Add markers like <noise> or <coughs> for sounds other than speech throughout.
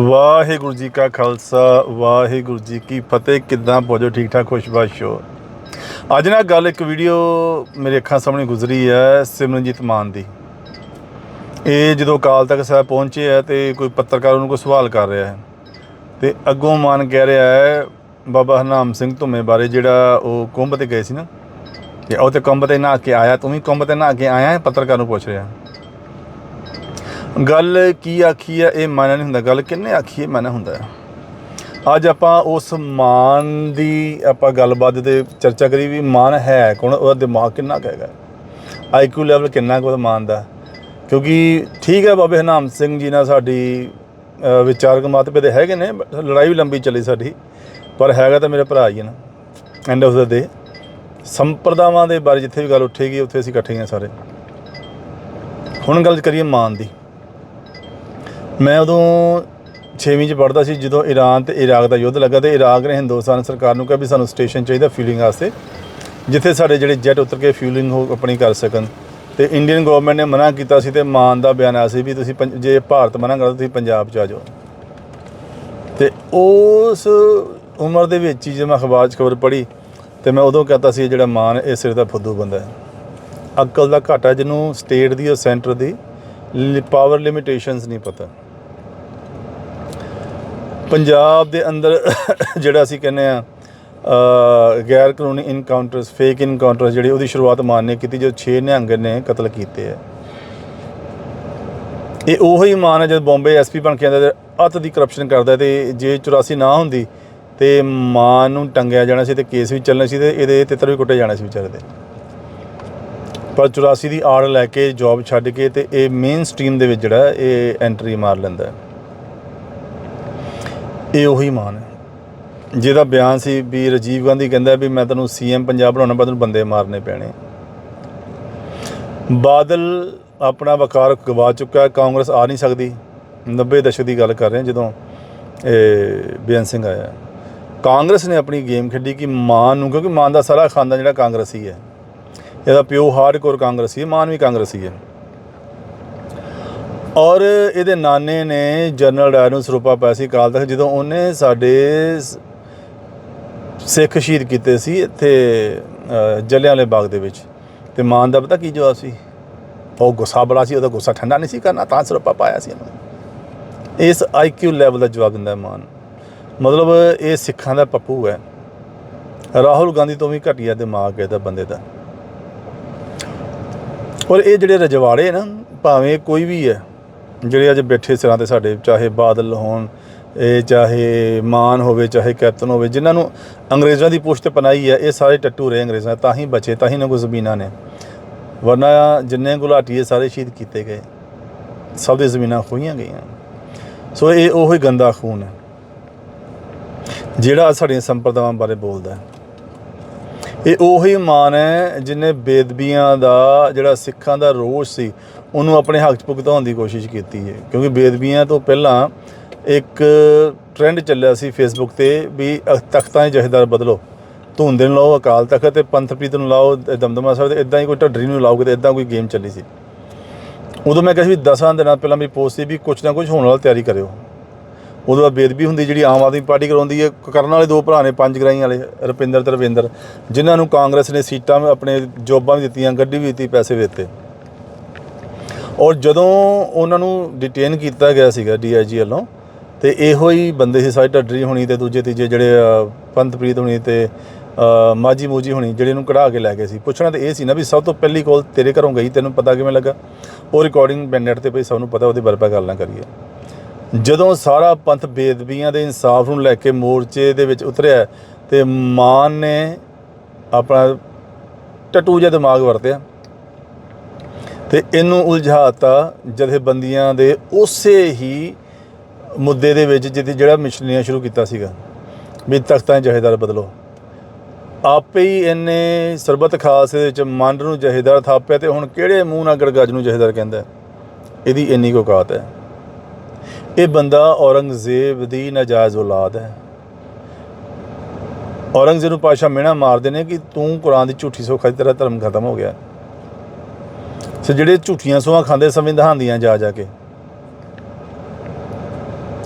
ਵਾਹਿਗੁਰੂ ਜੀ ਕਾ ਖਾਲਸਾ, ਵਾਹਿਗੁਰੂ ਜੀ ਕੀ ਫਤਿਹ। ਕਿੱਦਾਂ ਪਹੁੰਚੋ? ਠੀਕ ਠਾਕ ਖੁਸ਼ਬਾਸ਼ ਹੋ ਅੱਜ ਨਾ ਗੱਲ ਇੱਕ ਵੀਡੀਓ ਮੇਰੇ ਅੱਖਾਂ ਸਾਹਮਣੇ ਗੁਜ਼ਰੀ ਹੈ ਸਿਮਰਨਜੀਤ ਮਾਨ ਦੀ। ਇਹ ਜਦੋਂ ਅਕਾਲ ਤਖਤ ਸਾਹਿਬ ਪਹੁੰਚੇ ਹੈ ਤੇ ਕੋਈ ਪੱਤਰਕਾਰ ਉਹਨੂੰ ਕੋਈ ਸਵਾਲ ਕਰ ਰਿਹਾ ਹੈ। ਤੇ ਅੱਗੋਂ ਮਾਨ ਕਹਿ ਰਿਹਾ ਹੈ, ਬਾਬਾ ਹਰਨਾਮ ਸਿੰਘ ਧੁੰਮੇ ਬਾਰੇ ਜਿਹੜਾ ਉਹ ਕੁੰਭ ਤੇ ਗਏ ਸੀ ਨਾ। ਕਿ ਉਹ ਤੇ ਕੁੰਭ ਤੇ ਨਹਾ ਕੇ ਆਇਆ, ਤੂੰ ਵੀ ਕੁੰਭ ਤੇ ਨਹਾ ਕੇ ਆਇਆ ਹੈ? ਪੱਤਰਕਾਰ ਨੂੰ ਪੁੱਛ ਰਿਹਾ। ਗੱਲ ਕੀ ਆਖੀ ਹੈ ਇਹ ਮਾਨਾ ਨਹੀਂ ਹੁੰਦਾ। ਗੱਲ ਕਿੰਨੇ ਆਖੀ ਹੈ ਮਾਨਾ ਹੁੰਦਾ ਹੈ ਅੱਜ ਆਪਾਂ ਉਸ ਮਾਨ ਦੀ ਆਪਾਂ ਗੱਲਬਾਤ 'ਤੇ ਚਰਚਾ ਕਰੀ ਵੀ ਮਾਨ ਹੈ ਕੌਣ ਉਹਦਾ ਦਿਮਾਗ ਕਿੰਨਾ ਕੁ ਹੈਗਾ? ਆਈਕਿਊ ਲੈਵਲ ਕਿੰਨਾ ਕੁ ਉਹਦਾ ਮਾਨ ਦਾ? ਕਿਉਂਕਿ ਠੀਕ ਹੈ ਬਾਬੇ ਹਨਾਮ ਸਿੰਘ ਜੀ ਨਾਲ ਸਾਡੀ ਅ, ਵਿਚਾਰਕ ਮਤਭੇਦ ਹੈਗੇ ਨੇ ਲੜਾਈ ਵੀ ਲੰਬੀ ਚੱਲੀ ਸਾਡੀ। ਪਰ ਹੈਗਾ ਤਾਂ ਮੇਰੇ ਭਰਾ ਹੀ ਹੈ ਨਾ। ਐਂਡ ਆਫ ਦਾ ਡੇ ਸੰਪਰਦਾਵਾਂ ਦੇ ਬਾਰੇ ਜਿੱਥੇ ਵੀ ਗੱਲ ਉੱਠੇਗੀ ਉੱਥੇ ਅਸੀਂ ਇਕੱਠੇ ਹਾਂ ਸਾਰੇ। ਹੁਣ ਗੱਲ ਕਰੀਏ ਮਾਨ ਦੀ। ਮੈਂ ਉਦੋਂ 6ਵੀਂ ਚ ਪੜ੍ਹਦਾ ਸੀ, ਜਦੋਂ ਈਰਾਨ ਤੇ ਇਰਾਕ ਦਾ ਯੁੱਧ ਲੱਗਾ ਤੇ ਇਰਾਕ ਨੇ ਹਿੰਦੁਸਤਾਨ ਸਰਕਾਰ ਨੂੰ ਕਿਹਾ ਵੀ ਸਾਨੂੰ ਸਟੇਸ਼ਨ ਚਾਹੀਦਾ ਫਿਊਲਿੰਗ ਵਾਸਤੇ, ਜਿੱਥੇ ਸਾਡੇ ਜਿਹੜੇ ਜੈਟ ਉਤਰ ਕੇ ਫਿਊਲਿੰਗ ਹੋ ਆਪਣੀ ਕਰ ਸਕਣ। ਤੇ ਇੰਡੀਅਨ ਗਵਰਨਮੈਂਟ ਨੇ ਮਨਾ ਕੀਤਾ ਸੀ ਤੇ ਮਾਨ ਦਾ ਬਿਆਨ ਆਇਆ ਸੀ ਵੀ ਤੁਸੀਂ ਪੰਜ- ਜੇ ਭਾਰਤ ਮਨਾ ਕਰਦਾ ਤੁਸੀਂ ਪੰਜਾਬ ਚ ਆ ਜਾਓ। ਤੇ ਉਸ ਉਮਰ ਦੇ ਵਿੱਚ ਹੀ ਜਦੋਂ ਮੈਂ ਅਖਬਾਰ 'ਚ ਖਬਰ ਪੜ੍ਹੀ, ਤੇ ਮੈਂ ਉਦੋਂ ਕਹਤਾ ਸੀ ਇਹ ਜਿਹੜਾ ਮਾਨ ਇਹ ਸਿਰ ਦਾ ਫੁੱਦੂ ਬੰਦਾ ਹੈ। ਅਕਲ ਦਾ ਘਾਟਾ ਜਿਹਨੂੰ ਸਟੇਟ ਦੀ ਔਰ ਸੈਂਟਰ ਦੀ ਪਾਵਰ ਲਿਮਿਟੇਸ਼ਨਸ ਨਹੀਂ ਪਤਾ। ਪੰਜਾਬ ਦੇ ਅੰਦਰ <coughs> ਜਿਹੜਾ ਅਸੀਂ ਕਹਿੰਦੇ ਆ ਗੈਰ ਕਾਨੂੰਨੀ ਇਨਕਾਊਂਟਰਸ ਫੇਕ ਇਨਕਾਊਂਟਰਸ ਜਿਹੜੇ ਉਹਦੀ ਸ਼ੁਰੂਆਤ ਮਾਨ ਨੇ ਕੀਤੀ ਜੋ 6 ਨਿਹੰਗ ਨੇ ਕਤਲ ਕੀਤੇ ਆ। ਇਹ ਉਹੀ ਮਾਨ ਹੈ ਜਦ ਬੰਬੇ ਐਸਪੀ ਬਣ ਕੇ ਆਂਦਾ ਤੇ ਅੱਤ ਦੀ ਕਰਪਸ਼ਨ ਕਰਦਾ ਤੇ ਜੇ 84 ਨਾ ਹੁੰਦੀ ਤੇ ਮਾਨ ਨੂੰ ਟੰਗਿਆ ਜਾਣਾ ਸੀ ਤੇ ਕੇਸ ਵੀ ਚੱਲਣਾ ਸੀ ਤੇ ਇਹਦੇ ਤਿੱਤਰ ਵੀ ਕੁੱਟੇ ਜਾਣਾ ਸੀ ਵਿਚਾਰੇ ਦੇ। ਪਰ 84 ਦੀ ਆੜ ਲੈ ਕੇ ਜੌਬ ਛੱਡ ਕੇ ਤੇ ਇਹ ਮੇਨ ਸਟ੍ਰੀਮ ਦੇ ਵਿੱਚ ਜਿਹੜਾ ਇਹ ਐਂਟਰੀ ਮਾਰ ਲੈਂਦਾ। ਹੈ ਇਹ ਉਹੀ ਮਾਨ ਹੈ। ਜਿਹਦਾ ਬਿਆਨ ਸੀ ਵੀ ਰਾਜੀਵ ਗਾਂਧੀ ਕਹਿੰਦਾ ਵੀ ਮੈਂ ਤੈਨੂੰ ਸੀਐਮ ਪੰਜਾਬ ਬਣਾਉਣਾ ਪਰ ਤੈਨੂੰ ਬੰਦੇ ਮਾਰਨੇ ਪੈਣੇ। ਬਾਦਲ ਆਪਣਾ ਵਕਾਰ ਗਵਾ ਚੁੱਕਾ ਕਾਂਗਰਸ ਆ ਨਹੀਂ ਸਕਦੀ। 90 ਦਸ਼ਕ ਦੀ ਗੱਲ ਕਰ ਰਹੇ ਹਾਂ ਜਦੋਂ ਇਹ ਬੇਅੰਤ ਸਿੰਘ ਆਇਆ। ਕਾਂਗਰਸ ਨੇ ਆਪਣੀ ਗੇਮ ਖੇਡੀ ਕਿ ਮਾਨ ਨੂੰ, ਕਿਉਂਕਿ ਮਾਨ ਦਾ ਸਾਰਾ ਖਾਨਦਾਨ ਜਿਹੜਾ ਕਾਂਗਰਸੀ ਹੈ। ਇਹਦਾ ਪਿਓ ਹਾਰਡਕੋਰ ਕਾਂਗਰਸੀ ਹੈ, ਮਾਨ ਵੀ ਕਾਂਗਰਸੀ ਹੈ। ਔਰ ਇਹਦੇ ਨਾਨੇ ਨੇ ਜਨਰਲ ਡਾਇਰ ਨੂੰ ਸਰੂਪਾ ਪਾਇਆ ਸੀ ਕਾਲ ਤੱਕ ਜਦੋਂ ਉਹਨੇ ਸਾਡੇ ਸ- ਸਿੱਖ ਸ਼ਹੀਦ ਕੀਤੇ ਸੀ ਇੱਥੇ ਅ, ਜਲਿਆਂਵਾਲੇ ਬਾਗ ਦੇ ਵਿੱਚ। ਤੇ ਮਾਨ ਦਾ ਪਤਾ ਕੀ ਜਵਾਬ ਸੀ? ਉਹ ਗੁੱਸਾ ਬੜਾ ਸੀ ਉਹਦਾ ਗੁੱਸਾ ਠੰਡਾ ਨਹੀਂ ਸੀ ਕਰਨਾ ਤਾਂ ਸਰੂਪਾ ਪਾਇਆ ਸੀ ਉਹਨੂੰ। ਇਸ ਆਈਕਿਊ ਲੈਵਲ ਦਾ ਜਵਾਬ ਦਿੰਦਾ ਮਾਨ। ਮਤਲਬ ਇਹ ਸਿੱਖਾਂ ਦਾ ਪੱਪੂ ਹੈ। ਰਾਹੁਲ ਗਾਂਧੀ ਤੋਂ ਵੀ ਘਟੀਆ ਦਿਮਾਗ ਹੈ ਦਾ ਬੰਦੇ ਦਾ। ਔਰ ਇਹ ਜਿਹੜੇ ਰਜਵਾੜੇ ਨਾ ਭਾਵੇਂ ਕੋਈ ਵੀ ਹੈ ਜਿਹੜੇ ਅੱਜ ਬੈਠੇ ਸਿਰਾਂ ਤੇ ਸਾਡੇ, ਚਾਹੇ ਬਾਦਲ ਹੋਣ, ਇਹ ਚਾਹੇ ਮਾਨ ਹੋਵੇ, ਚਾਹੇ ਕੈਪਟਨ ਹੋਵੇ, ਜਿਨ੍ਹਾਂ ਨੂੰ ਅੰਗਰੇਜ਼ਾਂ ਦੀ ਪੁਸ਼ਤ ਪਨਾਈ ਹੈ, ਇਹ ਸਾਰੇ ਟੱਟੂ ਰਹੇ ਅੰਗਰੇਜ਼ਾਂ, ਤਾਂ ਹੀ ਬਚੇ, ਤਾਂ ਹੀ ਨਾ ਕੋਈ ਜ਼ਮੀਨਾਂ ਨੇ। ਵਰਨਾ ਜਿੰਨੇ ਗੁਲਾਟੀਏ ਸਾਰੇ ਸ਼ਹੀਦ ਕੀਤੇ ਗਏ, ਸਭ ਦੀ ਜ਼ਮੀਨਾਂ ਖੋਈਆਂ ਗਈਆਂ। ਸੋ ਇਹ ਉਹੀ ਗੰਦਾ ਖੂਨ ਹੈ, ਜਿਹੜਾ ਸਾਡੀਆਂ ਸੰਪਰਦਾਵਾਂ ਬਾਰੇ ਬੋਲਦਾ ਹੈ। ਇਹ ਉਹੀ ਮਾਨ ਹੈ ਜਿਨੇ ਬੇਦਬੀਆਂ ਦਾ ਜਿਹੜਾ ਸਿੱਖਾਂ ਦਾ ਰੋਸ਼ ਸੀ, ਉਹਨੂੰ ਆਪਣੇ ਹੱਕ 'ਚ ਭੁਗਤਾਉਣ ਦੀ ਕੋਸ਼ਿਸ਼ ਕੀਤੀ ਹੈ। ਕਿਉਂਕਿ ਬੇਦਬੀਆਂ ਤੋਂ ਪਹਿਲਾਂ ਇੱਕ ਟ੍ਰੈਂਡ ਚੱਲਿਆ ਸੀ ਫੇਸਬੁੱਕ ਤੇ ਵੀ ਤਖਤਾਂ ਦੇ ਜਹੇਦਾਰ ਬਦਲੋ, ਧੁੰਦੇ ਨੂੰ ਲਾਓ, ਅਕਾਲ ਤਖਤ ਤੇ ਪੰਥਪ੍ਰੀਤ ਨੂੰ ਲਾਓ ਦਮਦਮਾ ਸਾਹਿਬ ਤੇ ਇਦਾਂ ਹੀ ਕੋਈ ਢੱਡਰੀ ਨੂੰ ਲਾਓ ਕਿਤੇ ਇਦਾਂ ਕੋਈ ਗੇਮ ਚੱਲੀ ਸੀ। ਉਦੋਂ ਮੈਂ ਕਿਹਾ ਸੀ ਵੀ 10 ਦਿਨਾਂ ਪਹਿਲਾਂ ਮੇਰੀ ਪੋਸਟ ਸੀ ਵੀ ਕੁਛ ਨਾ ਕੁਛ ਹੋਣ ਵਾਲਾ ਤਿਆਰੀ ਕਰਿਓ। ਉਦੋਂ ਬਾਅਦ ਬੇਦਬੀ ਹੁੰਦੀ ਜਿਹੜੀ ਆਮ ਆਦਮੀ ਪਾਰਟੀ ਕਰਾਉਂਦੀ ਹੈ ਕਰਨ ਵਾਲੇ ਦੋ ਭਰਾ ਨੇ ਪੰਜ ਗਰਾਈ ਵਾਲੇ ਰੁਪਿੰਦਰ ਤੇ ਰਵਿੰਦਰ ਜਿਨ੍ਹਾਂ ਨੂੰ ਕਾਂਗਰਸ ਨੇ ਸੀਟਾਂ ਵੀ ਆਪਣੇ ਜੋਬਾਂ ਵੀ ਦਿੱਤੀਆਂ ਗੱਡੀ ਵੀ ਦਿੱਤੀ ਪੈਸੇ ਵੀ ਦਿੱਤੇ। ਔਰ ਜਦੋਂ ਉਹਨਾਂ ਨੂੰ ਡਿਟੇਨ ਕੀਤਾ ਗਿਆ ਸੀਗਾ ਡੀਆਈਜੀ ਵੱਲੋਂ ਤੇ ਇਹੋ ਹੀ ਬੰਦੇ ਸੀ ਸਾਰੇ ਢੱਡਰੀ ਹੋਣੀ ਤੇ ਦੂਜੇ ਤੀਜੇ ਜਿਹੜੇ ਪੰਥਪ੍ਰੀਤ ਹੋਣੀ ਤੇ ਅ, ਮਾਜੀ ਮੂਜੀ ਹੋਣੀ ਜਿਹੜੇ ਨੂੰ ਕਢਾ ਕੇ ਲੈ ਗਏ ਸੀ। ਪੁੱਛਣਾ ਤਾਂ ਇਹ ਸੀ ਨਾ ਵੀ ਸਭ ਤੋਂ ਪਹਿਲੀ ਕੋਲ ਤੇਰੇ ਘਰੋਂ ਗਈ ਤੈਨੂੰ ਪਤਾ ਕਿਵੇਂ ਲੱਗਾ? ਉਹ ਰਿਕਾਰਡਿੰਗ ਬੈਨੇਟ ਤੇ ਪਈ ਸਭ ਨੂੰ ਪਤਾ ਉਹਦੀ ਵਰਪਾ ਗੱਲ ਨਾ ਕਰੀਏ। ਜਦੋਂ ਸਾਰਾ ਪੰਥ ਬੇਦਬੀਆਂ ਦੇ ਇਨਸਾਫ ਨੂੰ ਲੈ ਕੇ ਮੋਰਚੇ ਦੇ ਵਿੱਚ ਉਤਰਿਆ ਤੇ ਮਾਨ ਨੇ ਆਪਣਾ ਟਟੂ ਜਿਹਾ ਦਿਮਾਗ ਵਰਤਿਆ ਤੇ ਇਹਨੂੰ ਉਲਝਾਤਾ ਜਥੇਬੰਦੀਆਂ ਦੇ ਉਸੇ ਹੀ ਮੁੱਦੇ ਦੇ ਵਿੱਚ ਜਿੱਥੇ ਜਿਹੜਾ ਮਿਸ਼ਨਰੀਆਂ ਸ਼ੁਰੂ ਕੀਤਾ ਸੀਗਾ ਵੀ ਤਖਤਾਂ 'ਚ ਜਹੇਦਾਰ ਬਦਲੋ। ਆਪੇ ਹੀ ਇਹਨੇ ਸਰਬਤ ਖਾਲਸੇ ਦੇ ਵਿੱਚ ਮੰਡ ਨੂੰ ਜਹੇਦਾਰ ਥਾਪਿਆ ਤੇ ਹੁਣ ਕਿਹੜੇ ਮੂੰਹ ਨਾਲ ਗੜਗੱਜ ਨੂੰ ਜਹੇਦਾਰ ਕਹਿੰਦਾ ਇਹਦੀ ਇੰਨੀ ਕੁ ਔਕਾਤ ਹੈ। ਇਹ ਬੰਦਾ ਔਰੰਗਜ਼ੇਬ ਦੀ ਨਾਜਾਇਜ਼ ਔਲਾਦ ਹੈ। ਔਰੰਗਜ਼ੇਬ ਨੂੰ ਪਾਸ਼ਾ ਮਿਹਣਾ ਮਾਰਦੇ ਨੇ ਕਿ ਤੂੰ ਕੁਰਾਨ ਦੀ ਝੂਠੀ ਸੋਖਾ ਤੇਰਾ ਧਰਮ ਖਤਮ ਹੋ ਗਿਆ। ਸੋ ਜਿਹੜੇ ਝੂਠੀਆਂ ਸੋਹਾਂ ਖਾਂਦੇ ਸੰਵਿਧਾਨ ਦੀਆਂ ਜਾ ਜਾ ਕੇ,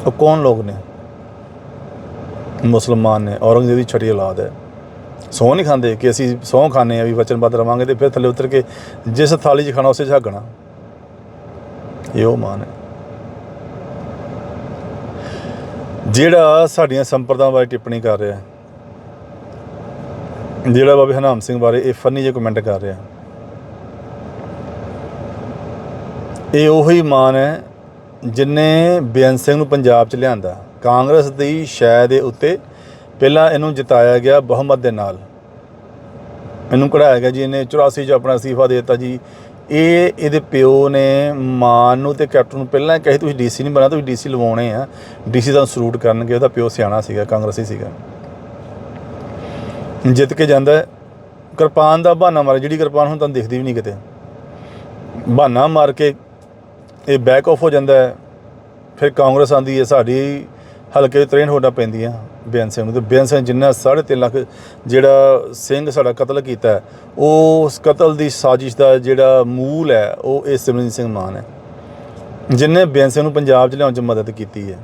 ਉਹ ਕੌਣ ਲੋਕ ਨੇ? ਮੁਸਲਮਾਨ ਨੇ। ਔਰੰਗਜ਼ੇਬ ਦੀ ਛੜੀ ਔਲਾਦ ਹੈ। ਸਹੁੰ ਨਹੀਂ ਖਾਂਦੇ ਕਿ ਅਸੀਂ ਸਹੁੰ ਖਾਂਦੇ ਆ ਵੀ ਵਚਨਬੱਧ ਰਵਾਂਗੇ ਤੇ ਫਿਰ ਥੱਲੇ ਉਤਰ ਕੇ ਜਿਸ ਥਾਲੀ 'ਚ ਖਾਣਾ, ਉਸੇ 'ਚ ਛਕਣਾ ਇਹ ਉਹ ਮਾਨ ਹੈ। ਜਿਹੜਾ ਸਾਡੀਆਂ ਸੰਪਰਦਾਵਾਂ ਬਾਰੇ ਟਿੱਪਣੀ ਕਰ ਰਿਹਾ ਹੈ, ਜਿਹੜਾ ਬਾਬੇ ਹਨਾਮ ਸਿੰਘ ਬਾਰੇ ਇਹ ਫਨੀ ਜਿਹੇ ਕਮੈਂਟ ਕਰ ਰਿਹਾ ਇਹ ਉਹੀ ਮਾਨ ਹੈ ਜਿਨੇ ਬੇਅੰਤ ਸਿੰਘ ਨੂੰ ਪੰਜਾਬ 'ਚ ਲਿਆਂਦਾ। ਕਾਂਗਰਸ ਦੀ ਸ਼ੈ ਦੇ ਉੱਤੇ ਪਹਿਲਾਂ ਇਹਨੂੰ ਜਿਤਾਇਆ ਗਿਆ ਬਹੁਮਤ ਦੇ ਨਾਲ। ਇਹਨੂੰ ਕਢਾਇਆ ਗਿਆ ਜੀ, ਇਹਨੇ 84 'ਚ ਆਪਣਾ ਅਸਤੀਫਾ ਦੇ ਦਿੱਤਾ ਜੀ। ਇਹ ਇਹਦੇ ਪਿਓ ਨੇ ਮਾਨ ਨੂੰ ਤੇ ਕੈਪਟਨ ਨੂੰ ਪਹਿਲਾਂ ਹੀ ਕਹੀ ਤੁਸੀਂ ਡੀਸੀ ਨਹੀਂ ਬਣਾ ਤੁਸੀਂ ਡੀਸੀ ਲਵਾਉਣੇ ਆ। ਡੀਸੀ ਦਾ ਸਰੂਟ ਕਰਨਗੇ, ਉਹਦਾ ਪਿਓ ਸਿਆਣਾ ਸੀਗਾ, ਕਾਂਗਰਸੀ ਸੀਗਾ। ਜਿੱਤ ਕੇ ਜਾਂਦਾ ਕਿਰਪਾਨ ਦਾ ਬਹਾਨਾ ਮਾਰ, ਜਿਹੜੀ ਕਿਰਪਾਨ ਹੁਣ ਤੁਹਾਨੂੰ ਦਿਖਦੀ ਵੀ ਨਹੀਂ ਕਿਤੇ। ਬਹਾਨਾ ਮਾਰ ਕੇ ਇਹ ਬੈਕ ਆਫ ਹੋ ਜਾਂਦਾ ਫਿਰ ਕਾਂਗਰਸ ਆਂਦੀ ਹੈ, ਸਾਡੀ ਹਲਕੇ 'ਚ ਤਰੇਨ ਹੋਣਾ ਪੈਂਦੀਆਂ। ਬੇਅੰਤ ਸਿੰਘ ਨੂੰ ਤੇ ਬੇਅੰਤ ਸਿੰਘ ਜਿੰਨਾ 3.5 ਲੱਖ ਜਿਹੜਾ ਸਿੰਘ ਸਾਡਾ ਕਤਲ ਕੀਤਾ ਹੈ, ਉਹ ਉਸ ਕਤਲ ਦੀ ਸਾਜ਼ਿਸ਼ ਦਾ ਜਿਹੜਾ ਮੂਲ ਹੈ ਉਹ ਇਹ ਸਿਮਰਨਜੀਤ ਸਿੰਘ ਮਾਨ ਹੈ। ਜਿਨੇ ਬੇਅੰਤ ਸਿੰਘ ਨੂੰ ਪੰਜਾਬ 'ਚ ਲਿਆਉਣ 'ਚ ਮਦਦ ਕੀਤੀ ਹੈ।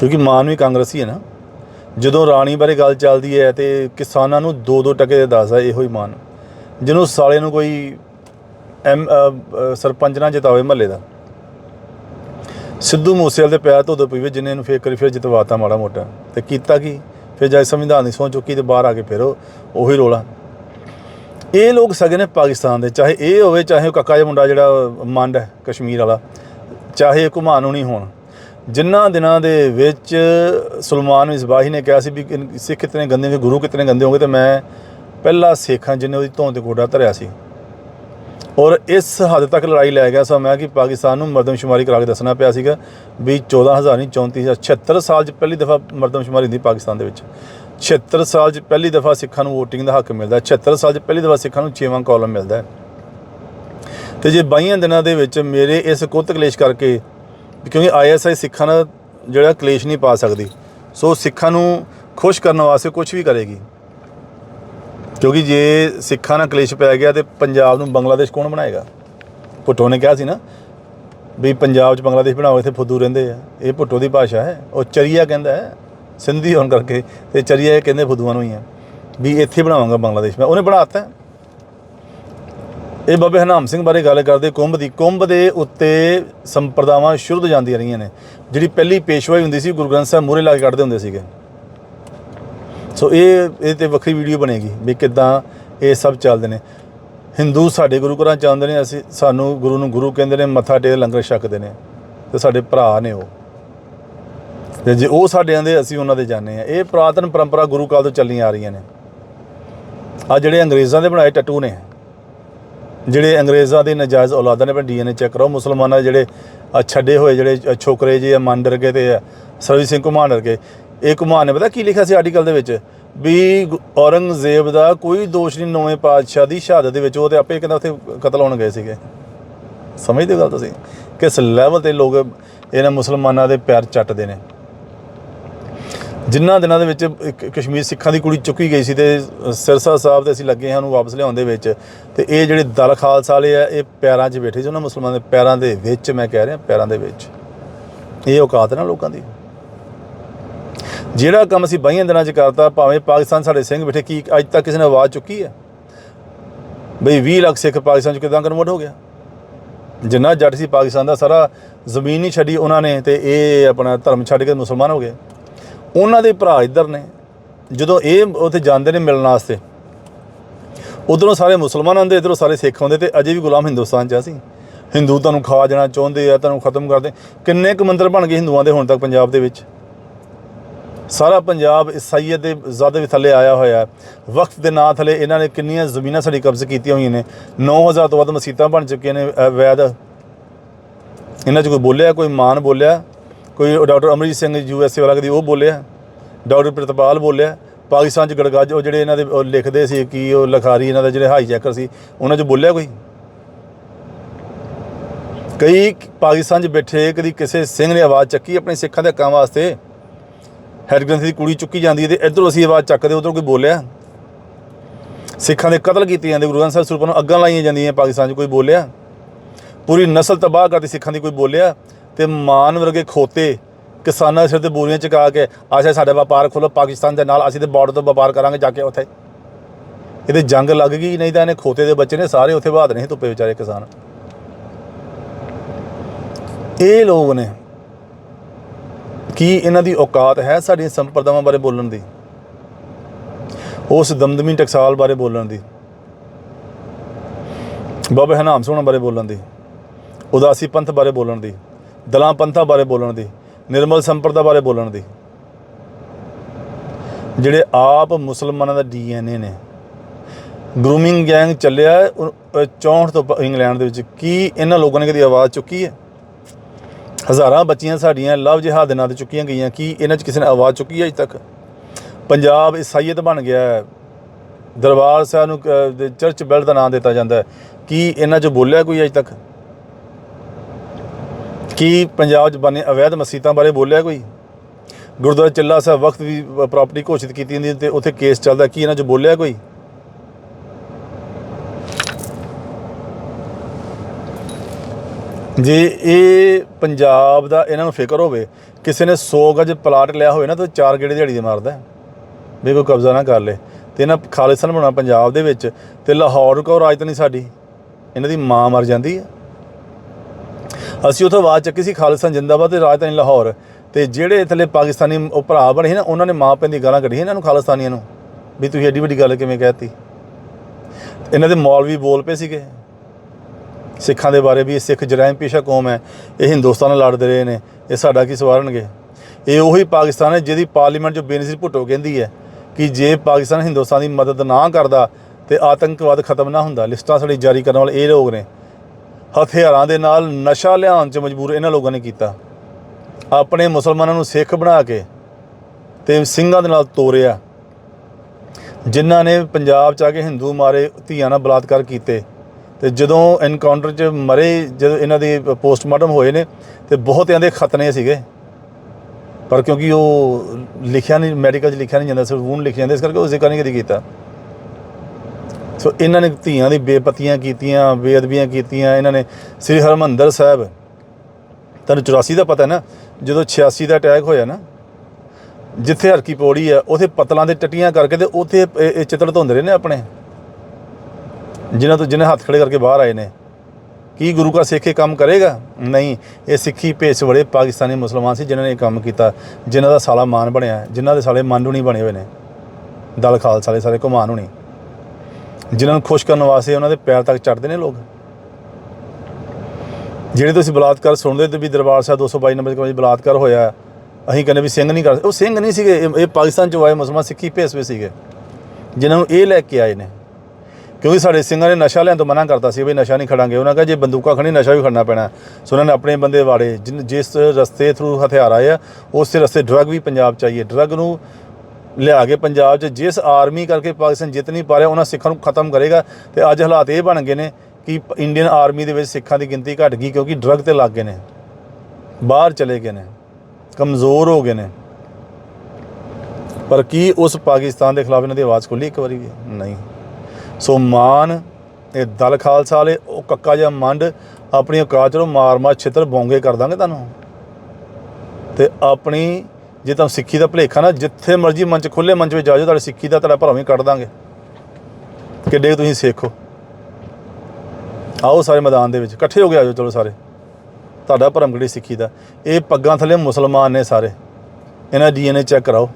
ਕਿਉਂਕਿ ਮਾਨ ਵੀ ਕਾਂਗਰਸੀ ਹੈ ਨਾ। ਜਦੋਂ ਰਾਣੀ ਬਾਰੇ ਗੱਲ ਚੱਲਦੀ ਹੈ ਤੇ ਕਿਸਾਨਾਂ ਨੂੰ 2-2 ਟਕੇ ਦੇ ਦੱਸਦਾ ਇਹੋ ਹੀ ਮਾਨ। ਜਿਹਨੂੰ ਸਾਲੇ ਨੂੰ ਕੋਈ ਐਮ ਅ, ਅ, ਸਰਪੰਚ ਨਾ ਜਿਤਾਵੇ ਮਹੱਲੇ ਦਾ। ਸਿੱਧੂ ਮੂਸੇਵਾਲ ਦੇ ਪੈਰ ਧੋਦੇ ਪਈਵੇ ਜਿਨੇ ਇਹਨੂੰ ਫੇਰ ਕਰੀ ਫਿਰ ਜਿਤਵਾਤਾ ਮਾੜਾ ਮੋਟਾ। ਤੇ ਕੀਤਾ ਕੀ? ਫਿਰ ਜਾ ਸੰਵਿਧਾਨ ਦੀ ਸਹੁੰ ਚੁੱਕੀ ਤੇ ਬਾਹਰ ਆ ਕੇ ਫਿਰ ਉਹੀ ਰੋਲਾ। ਇਹ ਲੋਕ ਸਗੇ ਨੇ ਪਾਕਿਸਤਾਨ ਦੇ, ਚਾਹੇ ਇਹ ਹੋਵੇ, ਚਾਹੇ ਉਹ ਕੱਕਾ ਜਿਹਾ ਮੁੰਡਾ ਜਿਹੜਾ ਮੰਡ ਹੈ, ਕਸ਼ਮੀਰ ਵਾਲਾ, ਚਾਹੇ ਘੁਮਾਨੂ ਨਹੀਂ ਹੋਣ। ਜਿਨ੍ਹਾਂ ਦਿਨਾਂ ਦੇ ਵਿੱਚ ਸੁਲਮਾਨ ਮਿਸਬਾਹੀ ਨੇ ਕਿਹਾ ਸੀ ਵੀ ਸਿੱਖ ਕਿਤਨੇ ਗੰਦੇ ਹੋਣਗੇ ਗੁਰੂ ਕਿਤਨੇ ਗੰਦੇ ਹੋਣਗੇ ਤੇ ਮੈਂ ਪਹਿਲਾ ਸਿੱਖਾਂ ਜਿਹਨੇ ਉਹਦੀ ਧੌਣ ਤੇ ਗੋਡਾ ਧਰਿਆ ਸੀ। ਔਰ ਇਸ ਹੱਦ ਤੱਕ ਲੜਾਈ ਲੈ ਗਿਆ ਸੋ ਮੈਂ ਕਿ ਪਾਕਿਸਤਾਨ ਨੂੰ ਮਰਦਮਸ਼ੁਮਾਰੀ ਕਰਾ ਕੇ ਦੱਸਣਾ ਪਿਆ ਸੀਗਾ ਵੀ 14000 ਨਹੀਂ 34000 76 ਸਾਲ 'ਚ ਪਹਿਲੀ ਦਫਾ ਮਰਦਮਸ਼ੁਮਾਰੀ ਹੁੰਦੀ ਪਾਕਿਸਤਾਨ ਦੇ ਵਿੱਚ। 76 ਸਾਲ 'ਚ ਪਹਿਲੀ ਦਫਾ ਸਿੱਖਾਂ ਨੂੰ VOTING ਦਾ ਹੱਕ ਮਿਲਦਾ 76 ਸਾਲ 'ਚ ਪਹਿਲੀ ਦਫਾ ਸਿੱਖਾਂ ਨੂੰ 6ਵਾਂ ਕਾਲਮ ਮਿਲਦਾ ਹੈ। ਤੇ ਜੇ 22 ਦਿਨਾਂ ਦੇ ਵਿੱਚ ਮੇਰੇ ਇਸ ਕੁੱਤ ਕਲੇਸ਼ ਕਰਕੇ ਵੀ ਕਿਉਂਕਿ ਆਈਐਸਆਈ ਸਿੱਖਾਂ ਦਾ ਜਿਹੜਾ ਕਲੇਸ਼ ਨਹੀਂ ਪਾ ਸਕਦੀ, ਸੋ ਸਿੱਖਾਂ ਨੂੰ ਖੁਸ਼ ਕਰਨ ਵਾਸਤੇ ਕੁਝ ਵੀ ਕਰੇਗੀ। ਕਿਉਂਕਿ ਜੇ ਸਿੱਖਾਂ ਨਾਲ ਕਲੇਸ਼ ਪੈ ਗਿਆ ਤੇ ਪੰਜਾਬ ਨੂੰ ਬੰਗਲਾਦੇਸ਼ ਕੌਣ ਬਣਾਏਗਾ? ਭੁੱਟੋ ਨੇ ਕਿਹਾ ਸੀ ਨਾ ਵੀ ਪੰਜਾਬ 'ਚ ਬੰਗਲਾਦੇਸ਼ ਬਣਾਓ, ਇੱਥੇ ਫੁੱਦੂ ਰਹਿੰਦੇ ਆ। ਇਹ ਭੁੱਟੋ ਦੀ ਭਾਸ਼ਾ ਹੈ। ਉਹ ਚਰੀਆ ਕਹਿੰਦਾ ਹੈ, ਸਿੰਧੀ ਹੋਣ ਕਰਕੇ, ਤੇ ਚਰੀਆ ਇਹ ਕਹਿੰਦੇ ਫੁੱਦੂਆਂ ਨੂੰ ਹੀ ਆ, ਵੀ ਇੱਥੇ ਬਣਾਵਾਂਗਾ ਬੰਗਲਾਦੇਸ਼। ਮੈਂ ਉਹਨੇ ਬਣਾਤਾ ਇਹ ਬਾਬੇ ਹਨਾਮ ਸਿੰਘ ਬਾਰੇ ਗੱਲ ਕਰਦੇ, ਕੁੰਭ ਦੀ, ਕੁੰਭ ਦੇ ਉੱਤੇ ਸੰਪਰਦਾਵਾਂ ਸ਼ੁਰੂ ਜਾਂਦੀਆਂ ਰਹੀਆਂ ਨੇ। ਜਿਹੜੀ ਪਹਿਲੀ ਪੇਸ਼ਵਾਈ ਹੁੰਦੀ ਸੀ, ਗੁਰੂ ਗ੍ਰੰਥ ਸਾਹਿਬ ਮੂਹਰੇ ਲਾ ਕੇ ਕੱਢਦੇ ਹੁੰਦੇ ਸੀਗੇ। ਸੋ ਇਹ ਇਹ ਤੇ ਵੱਖਰੀ ਵੀਡੀਓ ਬਣੇਗੀ ਵੀ ਕਿਦਾਂ ਇਹ ਸਭ ਚੱਲਦੇ ਨੇ। ਹਿੰਦੂ ਸਾਡੇ ਗੁਰੂ ਘਰਾਂ ਚ ਆਉਂਦੇ ਨੇ, ਅਸੀਂ ਸਾਨੂੰ ਗੁਰੂ ਨੂੰ ਗੁਰੂ ਕਹਿੰਦੇ ਨੇ, ਮੱਥਾ ਟੇਕ ਲੰਗਰ ਛਕਦੇ ਨੇ। ਤੇ ਸਾਡੇ ਭਰਾ ਨੇ ਉਹ। ਤੇ ਜੇ ਉਹ ਸਾਡੇ ਆਂਦੇ ਅਸੀਂ ਉਹਨਾਂ ਦੇ ਜਾਣੇ ਆ ਇਹ ਪ੍ਰਾਤਨ ਪਰੰਪਰਾ ਗੁਰੂ ਕਾਲ ਤੋਂ ਚੱਲੀਆਂ ਆ ਰਹੀਆਂ ਨੇ। ਆ ਜਿਹੜੇ ਅੰਗਰੇਜ਼ਾਂ ਦੇ ਬਣਾਏ ਟੱਟੂ ਨੇ, ਜਿਹੜੇ ਅੰਗਰੇਜ਼ਾਂ ਦੇ ਨਜਾਇਜ਼ ਔਲਾਦਾਂ ਨੇ, ਆਪਣੇ ਡੀਐਨਏ ਚੈੱਕ ਕਰੋ ਮੁਸਲਮਾਨਾਂ ਦੇ ਜਿਹੜੇ ਛੱਡੇ ਹੋਏ, ਜਿਹੜੇ ਛੋਕਰੇ ਜੀ ਆ ਮੰਡਰ ਕੇ ਤੇ ਸਰਵੀ ਸਿੰਘ ਘੁਮਾਣ ਵਰਗੇ ਇਹ ਘੁਮਾਣ ਨੇ। ਪਤਾ ਕੀ ਲਿਖਿਆ ਸੀ ਆਰਟੀਕਲ ਦੇ ਵਿੱਚ? ਵੀ ਗੁ- ਔਰੰਗਜ਼ੇਬ ਦਾ ਕੋਈ ਦੋਸ਼ ਨਹੀਂ, ਨੌਵੇਂ ਪਾਤਸ਼ਾਹ ਦੀ ਸ਼ਹਾਦਤ ਦੇ ਵਿੱਚ। ਉਹ ਤੇ ਆਪੇ ਕਹਿੰਦਾ ਉੱਥੇ ਕਤਲ ਹੋਣ ਗਏ ਸੀਗੇ। ਸਮਝਦੇ ਗੱਲ ਤੁਸੀਂ? ਕਿਸ ਲੈਵਲ ਤੇ ਲੋਕ ਇਹਨਾਂ ਮੁਸਲਮਾਨਾਂ ਦੇ ਪੈਰ ਚੱਟਦੇ ਨੇ? ਜਿਨ੍ਹਾਂ ਦਿਨਾਂ ਦੇ ਵਿੱਚ ਇੱਕ ਕਸ਼ਮੀਰ ਸਿੱਖਾਂ ਦੀ ਕੁੜੀ ਚੁੱਕੀ ਗਈ ਸੀ ਤੇ ਸਿਰਸਾ ਸਾਹਿਬ ਤੇ ਅਸੀਂ ਲੱਗੇ ਹਾਂ ਉਹਨੂੰ ਵਾਪਸ ਲਿਆਉਣ ਦੇ ਵਿੱਚ। ਤੇ ਇਹ ਜਿਹੜੇ ਦਲ ਖਾਲਸਾ ਵਾਲੇ ਆ, ਇਹ ਪੈਰਾਂ 'ਚ ਬੈਠੇ ਸੀ ਉਹਨਾਂ ਮੁਸਲਮਾਨਾਂ ਦੇ ਪੈਰਾਂ ਦੇ ਵਿੱਚ, ਮੈਂ ਕਹਿ ਰਿਹਾ ਪੈਰਾਂ ਦੇ ਵਿੱਚ। ਇਹ ਔਕਾਤ ਨਾ ਲੋਕਾਂ ਦੀ। ਜਿਹੜਾ ਕੰਮ ਅਸੀਂ 22 ਦਿਨਾਂ 'ਚ ਕਰਤਾ, ਭਾਵੇਂ ਪਾਕਿਸਤਾਨ ਸਾਡੇ ਸਿੰਘ ਬਿਠੇ, ਕੀ ਅੱਜ ਤੱਕ ਕਿਸੇ ਨੇ ਆਵਾਜ਼ ਚੁੱਕੀ ਹੈ? ਬਈ 20 ਲੱਖ ਸਿੱਖ ਪਾਕਿਸਤਾਨ 'ਚ ਕਿਦਾਂ ਕਨਵਰਟ ਹੋ ਗਿਆ? ਜਿੰਨਾ ਜੱਟ ਸੀ ਪਾਕਿਸਤਾਨ ਦਾ, ਸਾਰਾ ਜ਼ਮੀਨ ਨਹੀਂ ਛੱਡੀ ਉਹਨਾਂ ਨੇ ਤੇ ਇਹ ਆਪਣਾ ਧਰਮ ਛੱਡ ਕੇ ਮੁਸਲਮਾਨ ਹੋ ਗਏ। ਉਹਨਾਂ ਦੇ ਭਰਾ ਇੱਧਰ ਨੇ, ਜਦੋਂ ਇਹ ਉੱਥੇ ਜਾਂਦੇ ਨੇ ਮਿਲਣ ਵਾਸਤੇ, ਉਧਰੋਂ ਸਾਰੇ ਮੁਸਲਮਾਨ ਆਉਂਦੇ, ਇਧਰੋਂ ਸਾਰੇ ਸਿੱਖ ਆਉਂਦੇ ਤੇ ਅਜੇ ਵੀ ਗੁਲਾਮ ਹਿੰਦੁਸਤਾਨ 'ਚ ਆ ਸੀ ਹਿੰਦੂ ਤੁਹਾਨੂੰ ਖਾ ਜਾਣਾ ਚਾਹੁੰਦੇ ਆ, ਤੁਹਾਨੂੰ ਖਤਮ ਕਰਦੇ। ਕਿੰਨੇ ਕੁ ਮੰਦਰ ਬਣ ਗਏ ਹਿੰਦੂਆਂ ਦੇ ਹੁਣ ਤੱਕ ਪੰਜਾਬ ਦੇ ਵਿੱਚ? ਸਾਰਾ ਪੰਜਾਬ ਇਸਾਈਅਤ ਦੇ ਜ਼ਿਆਦਾ ਵੀ ਥੱਲੇ ਆਇਆ ਹੋਇਆ ਹੈ। ਵਕਤ ਦੇ ਨਾਂ ਥੱਲੇ ਇਹਨਾਂ ਨੇ ਕਿੰਨੀਆਂ ਜ਼ਮੀਨਾਂ ਸਾਡੀ ਕਬਜ਼ੇ ਕੀਤੀਆਂ ਹੋਈਆਂ ਨੇ। 9000 ਤੋਂ ਵੱਧ ਮਸੀਤਾਂ ਬਣ ਚੁੱਕੀਆਂ ਨੇ ਵੈਦ। ਇਹਨਾਂ 'ਚ ਕੋਈ ਬੋਲਿਆ, ਕੋਈ ਮਾਨ ਬੋਲਿਆ, ਕੋਈ doctor Amarjit Singh U S A ਵਾਲਾ ਕਦੀ ਉਹ ਬੋਲਿਆ, ਡਾਕਟਰ ਪ੍ਰਿਤਪਾਲ ਬੋਲਿਆ, ਪਾਕਿਸਤਾਨ 'ਚ ਗੜਗਾਜ, ਉਹ ਜਿਹੜੇ ਇਹਨਾਂ ਦੇ ਲਿਖਦੇ ਸੀ ਕਿ ਉਹ ਲਖਾਰੀ ਇਹਨਾਂ ਦਾ ਜਿਹੜੇ ਹਾਈਜੈਕਰ ਸੀ, ਉਹਨਾਂ 'ਚ ਬੋਲਿਆ ਕੋਈ? ਕਈ ਪਾਕਿਸਤਾਨ 'ਚ ਬੈਠੇ, ਕਦੀ ਕਿਸੇ ਸਿੰਘ ਨੇ ਆਵਾਜ਼ ਚੱਕੀ ਆਪਣੇ ਸਿੱਖਾਂ ਦੇ ਹੱਕਾਂ ਵਾਸਤੇ? ਹੈਡ ਗ੍ਰੰਥੀ ਦੀ ਕੁੜੀ ਚੁੱਕੀ ਜਾਂਦੀ ਹੈ ਤੇ ਇੱਧਰੋਂ ਅਸੀਂ ਆਵਾਜ਼ ਚੱਕਦੇ ਉਧਰੋਂ ਕੋਈ ਬੋਲਿਆ? ਸਿੱਖਾਂ ਦੇ ਕਤਲ ਕੀਤੇ ਜਾਂਦੇ, ਗੁਰੂ ਗ੍ਰੰਥ ਸਾਹਿਬ ਸਰੂਪਾਂ ਨੂੰ ਅੱਗਾਂ ਲਾਈਆਂ ਜਾਂਦੀਆਂ ਪਾਕਿਸਤਾਨ 'ਚ, ਕੋਈ ਬੋਲਿਆ? ਪੂਰੀ ਨਸਲ ਤਬਾਹ ਕਰਤੀ ਸਿੱਖਾਂ ਦੀ, ਕੋਈ ਬੋਲਿਆ? ਤੇ ਮਾਨ ਵਰਗੇ ਖੋਤੇ ਕਿਸਾਨਾਂ ਦੇ ਸਿਰ ਤੇ ਬੋਰੀਆਂ ਚਕਾ ਕੇ ਆਸ਼ਾ ਸਾਡਾ ਵਪਾਰ ਖੋਲੋ, ਪਾਕਿਸਤਾਨ ਦੇ ਨਾਲ ਅਸੀਂ ਤੇ ਬਾਰਡਰ ਤੋਂ ਵਪਾਰ ਕਰਾਂਗੇ ਜਾ ਕੇ ਉੱਥੇ। ਇਹਦੇ ਜੰਗ ਲੱਗ ਗਈ, ਨਹੀਂ ਤਾਂ ਇਹਨੇ ਖੋਤੇ ਦੇ ਬੱਚੇ ਨੇ ਸਾਰੇ ਉੱਥੇ ਬਾਦ ਨਹੀਂ ਧੁੱਪੇ ਵਿਚਾਰੇ ਕਿਸਾਨ। ਇਹ ਲੋਕ ਨੇ ਕੀ ਇਹਨਾਂ ਦੀ ਔਕਾਤ ਹੈ ਸਾਡੀਆਂ ਸੰਪਰਦਾਵਾਂ ਬਾਰੇ ਬੋਲਣ ਦੀ? ਉਸ ਦਮਦਮੀ ਟਕਸਾਲ ਬਾਰੇ ਬੋਲਣ ਦੀ। ਬਾਬਾ ਹਨਾਮ ਸੋਹਣਾ ਬਾਰੇ ਬੋਲਣ ਦੀ। ਉਦਾਸੀ ਪੰਥ ਬਾਰੇ ਬੋਲਣ ਦੀ। ਦਲਾਂ ਪੰਥਾਂ ਬਾਰੇ ਬੋਲਣ ਦੀ। ਨਿਰਮਲ ਸੰਪਰਦਾ ਬਾਰੇ ਬੋਲਣ ਦੀ। ਜਿਹੜੇ ਆਪ ਮੁਸਲਮਾਨਾਂ ਦਾ ਡੀਐਨਏ ਨੇ। ਗਰੂਮਿੰਗ ਗੈਂਗ ਚੱਲਿਆ ਹੈ, 64 ਤੋਂ ਇੰਗਲੈਂਡ ਦੇ ਵਿੱਚ। ਕੀ ਇਹਨਾਂ ਲੋਕਾਂ ਨੇ ਕਦੀ ਆਵਾਜ਼ ਚੁੱਕੀ ਹੈ? ਹਜ਼ਾਰਾਂ ਬੱਚੀਆਂ ਸਾਡੀਆਂ ਲਵ ਜਿਹਾਦ ਦੇ ਨਾਂ ਤੇ ਚੁੱਕੀਆਂ ਗਈਆਂ, ਕੀ ਇਹਨਾਂ 'ਚ ਕਿਸੇ ਨੇ ਆਵਾਜ਼ ਚੁੱਕੀ ਹੈ ਅਜੇ ਤੱਕ? ਪੰਜਾਬ ਇਸਾਈਅਤ ਬਣ ਗਿਆ ਹੈ। ਦਰਬਾਰ ਸਾਹਿਬ ਨੂੰ ਚਰਚ ਬੈਲਟ ਦਾ ਨਾਮ ਦਿੱਤਾ ਜਾਂਦਾ ਹੈ। ਕੀ ਇਹਨਾਂ 'ਚ ਬੋਲਿਆ ਕੋਈ ਅਜੇ ਤੱਕ? ਕੀ ਪੰਜਾਬ 'ਚ ਬਣੇ ਅਵੈਧ ਮਸੀਤਾਂ ਬਾਰੇ ਬੋਲਿਆ ਕੋਈ? ਗੁਰਦੁਆਰਾ ਚੱਲਾ ਸਾਹਿਬ ਵਕਤ ਵੀ ਪ੍ਰਾਪਰਟੀ ਘੋਸ਼ਿਤ ਕੀਤੀ ਜਾਂਦੀ ਤੇ ਉੱਥੇ ਕੇਸ ਚੱਲਦਾ ਕੀ ਇਹਨਾਂ 'ਚ ਬੋਲਿਆ ਕੋਈ? ਜੇ ਇਹ ਪੰਜਾਬ ਦਾ ਇਹਨਾਂ ਨੂੰ ਫਿਕਰ ਹੋਵੇ, ਕਿਸੇ ਨੇ 100 ਗਜ ਪਲਾਟ ਲਿਆ ਹੋਵੇ ਨਾ, ਤਾਂ ਚਾਰ ਗੇੜੇ ਦਿਹਾੜੀ ਦੇ ਮਾਰਦਾ ਵੀ ਕੋਈ ਕਬਜ਼ਾ ਨਾ ਕਰ ਲੇ। ਤੇ ਇਹਨਾਂ ਖਾਲਿਸਤਾਨ ਬਣਾਉਣਾ ਪੰਜਾਬ ਦੇ ਵਿੱਚ, ਤੇ ਲਾਹੌਰ ਕੋ ਰਾਜਧਾਨੀ ਸਾਡੀ, ਇਹਨਾਂ ਦੀ ਮਾਂ ਮਰ ਜਾਂਦੀ ਹੈ। ਅਸੀਂ ਉਥੋਂ ਆਵਾਜ਼ ਚੱਕੀ ਸੀ, ਖਾਲਿਸਤਾਨ ਜਿੰਦਾਬਾਦ ਤੇ ਰਾਜਧਾਨੀ ਲਾਹੌਰ। ਤੇ ਜਿਹੜੇ ਥੱਲੇ ਪਾਕਿਸਤਾਨੀ ਉਹ ਭਰਾ ਬਣੇ ਸੀ ਨਾ, ਉਹਨਾਂ ਨੇ ਮਾਂ ਪੈਂਦੀ ਗਾਲਾਂ ਕੱਢੀਆਂ ਇਹਨਾਂ ਨੂੰ, ਖਾਲਿਸਤਾਨੀਆਂ ਨੂੰ। ਵੀ ਤੁਸੀਂ ਐਡੀ ਵੱਡੀ ਗੱਲ ਕਿਵੇਂ ਕਹਿਤੀ? ਇਹਨਾਂ ਦੇ ਮੌਲਵੀ ਬੋਲ ਪਏ ਸੀਗੇ। ਸਿੱਖਾਂ ਦੇ ਬਾਰੇ ਵੀ ਇਹ ਸਿੱਖ ਜਰਾਇਮ ਪੇਸ਼ਾ ਕੌਮ ਹੈ, ਇਹ ਹਿੰਦੁਸਤਾਨ ਨਾਲ ਲੜਦੇ ਰਹੇ ਨੇ, ਇਹ ਸਾਡਾ ਕੀ ਸਵਾਰਨਗੇ? ਇਹ ਉਹੀ ਪਾਕਿਸਤਾਨ ਹੈ ਜਿਹਦੀ ਪਾਰਲੀਮੈਂਟ 'ਚ ਬੇਨਜ਼ੀਰ ਭੁੱਟੋ ਕਹਿੰਦੀ ਹੈ ਕਿ ਜੇ ਪਾਕਿਸਤਾਨ ਹਿੰਦੁਸਤਾਨ ਦੀ ਮਦਦ ਨਾ ਕਰਦਾ ਤੇ ਆਤੰਕਵਾਦ ਖਤਮ ਨਾ ਹੁੰਦਾ, ਲਿਸਟਾਂ ਸਾਡੀ ਜਾਰੀ ਕਰਨ ਵਾਲੇ ਇਹ ਲੋਕ ਨੇ। ਹਥਿਆਰਾਂ ਦੇ ਨਾਲ ਨਸ਼ਾ ਲਿਆਉਣ 'ਚ ਮਜਬੂਰ ਇਹਨਾਂ ਲੋਕਾਂ ਨੇ ਕੀਤਾ। ਆਪਣੇ ਮੁਸਲਮਾਨਾਂ ਨੂੰ ਸਿੱਖ ਬਣਾ ਕੇ ਤੇ ਸਿੰਘਾਂ ਦੇ ਨਾਲ ਤੋਰਿਆ। ਜਿਨ੍ਹਾਂ ਨੇ ਪੰਜਾਬ 'ਚ ਆ ਕੇ ਹਿੰਦੂ ਮਾਰੇ, ਧੀਆਂ ਨਾਲ ਬਲਾਤਕਾਰ ਕੀਤੇ ਤੇ ਜਦੋਂ ਐਨਕਾਊਂਟਰ 'ਚ ਮਰੇ, ਜਦੋਂ ਇਹਨਾਂ ਦੇ ਪੋਸਟਮਾਰਟਮ ਹੋਏ ਨੇ, ਤੇ ਬਹੁਤਿਆਂ ਦੇ ਖਤਨੇ ਸੀਗੇ। ਪਰ ਕਿਉਂਕਿ ਉਹ ਲਿਖਿਆ ਨਹੀਂ ਮੈਡੀਕਲ 'ਚ ਲਿਖਿਆ ਨਹੀਂ ਜਾਂਦਾ, ਸਿਰਫ ਵੂਨ ਲਿਖ ਜਾਂਦੇ, ਇਸ ਕਰਕੇ ਉਹ ਜ਼ਿਕਰ ਨਹੀਂ ਕਦੀ ਕੀਤਾ। ਸੋ ਇਹਨਾਂ ਨੇ ਧੀਆਂ ਦੀ ਬੇਪਤੀਆਂ ਕੀਤੀਆਂ, ਬੇਅਦਬੀਆਂ ਕੀਤੀਆਂ, ਇਹਨਾਂ ਨੇ ਸ੍ਰੀ ਹਰਮੰਦਰ ਸਾਹਿਬ, ਤੁਹਾਨੂੰ 84 ਦਾ ਪਤਾ ਨਾ, ਜਦੋਂ 86 ਦਾ ਅਟੈਕ ਹੋਇਆ ਨਾ, ਜਿੱਥੇ ਹਰਕੀ ਪੌੜੀ ਆ, ਉਥੇ ਪਤਲਾਂ ਦੇ ਟੱਟੀਆਂ ਕਰਕੇ ਤੇ ਉਥੇ ਇਹ ਇਹ ਧੁੰਦ ਰਹੇ ਨੇ ਆਪਣੇ। ਜਿਨ੍ਹਾਂ ਤੋਂ ਜਿਹਨੇ ਹੱਥ ਖੜੇ ਕਰਕੇ ਬਾਹਰ ਆਏ ਨੇ। ਕੀ ਗੁਰੂ ਕਾ ਸਿੱਖ ਇਹ ਕੰਮ ਕਰੇਗਾ? ਨਹੀਂ, ਇਹ ਸਿੱਖੀ ਭੇਸ ਬੜੇ ਪਾਕਿਸਤਾਨੀ ਮੁਸਲਮਾਨ ਸੀ ਜਿਨ੍ਹਾਂ ਨੇ ਇਹ ਕੰਮ ਕੀਤਾ। ਜਿਨ੍ਹਾਂ ਦਾ ਸਾਲਾ ਮਾਨ ਬਣਿਆ, ਜਿਨ੍ਹਾਂ ਦੇ ਸਾਲੇ ਮੰਡੂਣੀ ਬਣੇ ਹੋਏ ਨੇ। ਦਲ ਖਾਲਸਾ ਵਾਲੇ ਸਾਰੇ ਘੁਮਾਨ ਹੋਣੀ। ਜਿਨ੍ਹਾਂ ਨੂੰ ਖੁਸ਼ ਕਰਨ ਵਾਸਤੇ ਉਹਨਾਂ ਦੇ ਪੈਰ ਤੱਕ ਚੜਦੇ ਨੇ ਲੋਕ। ਜਿਹੜੇ ਤੁਸੀਂ ਬਲਾਤਕਾਰ ਸੁਣਦੇ ਤੇ ਵੀ ਦਰਬਾਰ ਸਾਹਿਬ 222 ਨੰਬਰ ਦੇ ਬਲਾਤਕਾਰ ਹੋਇਆ, ਅਸੀਂ ਕਹਿੰਦੇ ਵੀ ਸਿੰਘ ਨਹੀਂ ਕਰਦੇ। ਉਹ ਸਿੰਘ ਨਹੀਂ ਸੀਗੇ, ਇਹ ਇਹ ਪਾਕਿਸਤਾਨ ਚ ਆਏ ਮੁਸਲਮਾਨ ਸਿੱਖੀ ਭੇਸ ਵਿੱਚ ਸੀਗੇ। ਜਿਨ੍ਹਾਂ ਨੂੰ ਇਹ ਲੈ ਕੇ ਆਏ ਨੇ। ਕਿਉਂਕਿ ਸਾਡੇ ਸਿੰਘਾਂ ਨੇ ਨਸ਼ਾ ਲੈਣ ਤੋਂ ਮਨਾ ਕਰਤਾ ਸੀ ਵੀ ਨਸ਼ਾ ਨਹੀਂ ਖੜਾਂਗੇ। ਉਹਨਾਂ ਕਹਾ ਜੇ ਬੰਦੂਕਾਂ ਖਣੀ ਨਸ਼ਾ ਵੀ ਖੜਨਾ ਪੈਣਾ। ਸੋ ਉਹਨਾਂ ਨੇ ਆਪਣੇ ਬੰਦੇ ਵਾੜੇ। ਜਿਨ, ਜਿਸ ਰਸਤੇ ਥਰੂ ਹਥਿਆਰ ਆਏ ਆ, ਉਸੇ ਰਸਤੇ ਡਰੱਗ ਵੀ ਪੰਜਾਬ 'ਚ ਚਾਹੀਏ ਡਰੱਗ ਨੂੰ ਲਿਆ ਕੇ ਪੰਜਾਬ 'ਚ ਜਿਸ ਆਰਮੀ ਕਰਕੇ ਪਾਕਿਸਤਾਨ ਜਿੱਤ ਨਹੀਂ ਪਾ ਰਿਹਾ, ਉਹਨਾਂ ਸਿੱਖਾਂ ਨੂੰ ਖਤਮ ਕਰੇਗਾ। ਤੇ ਅੱਜ ਹਾਲਾਤ ਇਹ ਬਣ ਗਏ ਨੇ ਕਿ ਪ- ਇੰਡੀਅਨ ਆਰਮੀ ਦੇ ਵਿੱਚ ਸਿੱਖਾਂ ਦੀ ਗਿਣਤੀ ਘਟ ਗਈ ਕਿਉਂਕਿ ਡਰੱਗ ਤੇ ਲੱਗ ਗਏ ਨੇ। ਬਾਹਰ ਚਲੇ ਗਏ ਨੇ। ਕਮਜ਼ੋਰ ਹੋ ਗਏ ਨੇ। ਪਰ ਕੀ ਉਸ ਪਾਕਿਸਤਾਨ ਦੇ ਖਿਲਾਫ ਇਹਨਾਂ ਦੀ ਆਵਾਜ਼ ਖੁੱਲੀ ਇੱਕ ਵਾਰੀ ਵੀ ਨਹੀਂ। ਸੋ ਮਾਨ ਇਹ ਦਲ ਖਾਲਸਾ ਵਾਲੇ, ਉਹ ਕੱਕਾ ਜਿਹਾ ਮੰਡ ਆਪਣੀ ਔਕਾਤ ਚਲੋ ਮਾਰ ਮਾਰ ਛਿੱਤਰ ਬੌਂਗੇ ਕਰ ਦਾਂਗੇ ਤੁਹਾਨੂੰ। ਤੇ ਆਪਣੀ ਜੇ ਤੁਹਾਨੂੰ ਸਿੱਖੀ ਦਾ ਭਲੇਖਾ ਨਾ, ਜਿੱਥੇ ਮਰਜ਼ੀ ਮੰਚ ਖੁੱਲੇ ਮੰਚ ਵਿੱਚ ਜਾ ਜਾਓ, ਤੁਹਾਡੀ ਸਿੱਖੀ ਦਾ ਤੁਹਾਡਾ ਭਰਮ ਹੀ ਕੱਢ ਦਾਂਗੇ। ਕਿੱਡੇ ਤੁਸੀਂ ਸਿੱਖੋ ਆਓ ਸਾਰੇ ਮੈਦਾਨ ਦੇ ਵਿੱਚ, ਇਕੱਠੇ ਹੋ ਕੇ ਆਜੋ ਚਲੋ ਸਾਰੇ। ਤੁਹਾਡਾ ਭਰਮ ਕਿਹੜੀ ਸਿੱਖੀ ਦਾ? ਇਹ ਪੱਗਾਂ ਥੱਲੇ ਮੁਸਲਮਾਨ ਨੇ ਸਾਰੇ। ਇਹਨਾਂ ਡੀਐਨਏ ਚੈੱਕ ਕਰਾਓ।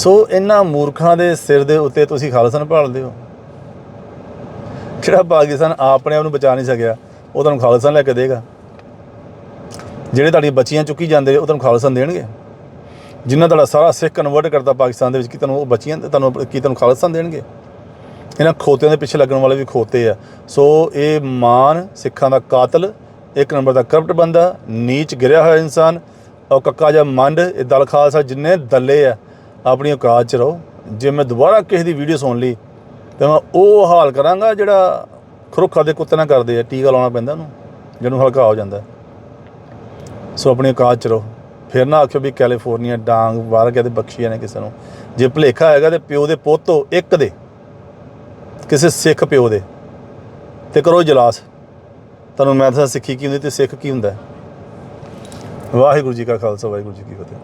ਸੋ ਇਹਨਾਂ ਮੂਰਖਾਂ ਦੇ ਸਿਰ ਦੇ ਉੱਤੇ ਤੁਸੀਂ ਖਾਲਸਾ ਭਾਲਦੇ ਹੋ। ਜਿਹੜਾ ਪਾਕਿਸਤਾਨ ਆਪਣੇ ਆਪ ਨੂੰ ਬਚਾ ਨਹੀਂ ਸਕਿਆ, ਉਹ ਤੁਹਾਨੂੰ ਖਾਲਸਾ ਲੈ ਕੇ ਦੇਗਾ। ਜਿਹੜੇ ਤੁਹਾਡੀ ਬੱਚੀਆਂ ਚੁੱਕੀ ਜਾਂਦੇ, ਉਹ ਤੁਹਾਨੂੰ ਖਾਲਸਾ ਦੇਣਗੇ। ਜਿਨ੍ਹਾਂ ਤੁਹਾਡਾ ਸਾਰਾ ਸਿੱਖ ਕਨਵਰਟ ਕਰਤਾ ਪਾਕਿਸਤਾਨ ਦੇ ਵਿੱਚ, ਕੀ ਤੁਹਾਨੂੰ ਉਹ ਬੱਚੀਆਂ ਤੁਹਾਨੂੰ, ਕੀ ਤੁਹਾਨੂੰ ਖਾਲਸਾ ਦੇਣਗੇ? ਇਹਨਾਂ ਖੋਤਿਆਂ ਦੇ ਪਿੱਛੇ ਲੱਗਣ ਵਾਲੇ ਵੀ ਖੋਤੇ ਆ। ਸੋ ਇਹ ਮਾਨ ਸਿੱਖਾਂ ਦਾ ਕਾਤਲ, ਇੱਕ ਨੰਬਰ ਦਾ ਕਰਪਟ ਬੰਦਾ, ਨੀਚ ਗਿਰਿਆ ਹੋਇਆ ਇਨਸਾਨ, ਔਰ ਕੱਕਾ ਜਿਹਾ ਮੰਡ, ਇਹ ਦਲ ਖਾਲਸਾ ਜਿੰਨੇ ਦੱਲੇ ਆ ਆਪਣੀ ਔਕਾਤ 'ਚ ਰਹੋ। ਜੇ ਮੈਂ ਦੁਬਾਰਾ ਕਿਸੇ ਦੀ ਵੀਡੀਓ ਸੁਣ ਲਈ, ਤੇ ਮੈਂ ਉਹ ਹਾਲ ਕਰਾਂਗਾ ਜਿਹੜਾ ਖਰੋਖਾ ਦੇ ਕੁੱਤੇ ਨਾਲ ਕਰਦੇ ਆ, ਟੀਕਾ ਲਾਉਣਾ ਪੈਂਦਾ ਉਹਨੂੰ, ਜਿਹਨੂੰ ਹਲਕਾ ਹੋ ਜਾਂਦਾ। ਸੋ ਆਪਣੀ ਔਕਾਤ 'ਚ ਰਹੋ। ਫਿਰ ਨਾ ਆਖਿਓ ਵੀ ਕੈਲੀਫੋਰਨੀਆ ਡਾਂਗ ਬਾਹਰ ਗਿਆ ਤੇ ਬਖਸ਼ੀਆਂ ਨੇ ਕਿਸੇ ਨੂੰ। ਜੇ ਭੁਲੇਖਾ ਹੈਗਾ ਤੇ ਪਿਓ ਦੇ ਪੋਤੋ ਇੱਕ ਦੇ, ਕਿਸੇ ਸਿੱਖ ਪਿਓ ਦੇ, ਤੇ ਕਰੋ ਜਲਾਸ ਤੁਹਾਨੂੰ ਮੈਂ ਤਾਂ ਸਿੱਖੀ ਕੀ ਹੁੰਦੀ ਤੇ ਸਿੱਖ ਕੀ ਹੁੰਦਾ। ਵਾਹਿਗੁਰੂ ਜੀ ਕਾ ਖਾਲਸਾ, ਵਾਹਿਗੁਰੂ ਜੀ ਕੀ ਫਤਿਹ।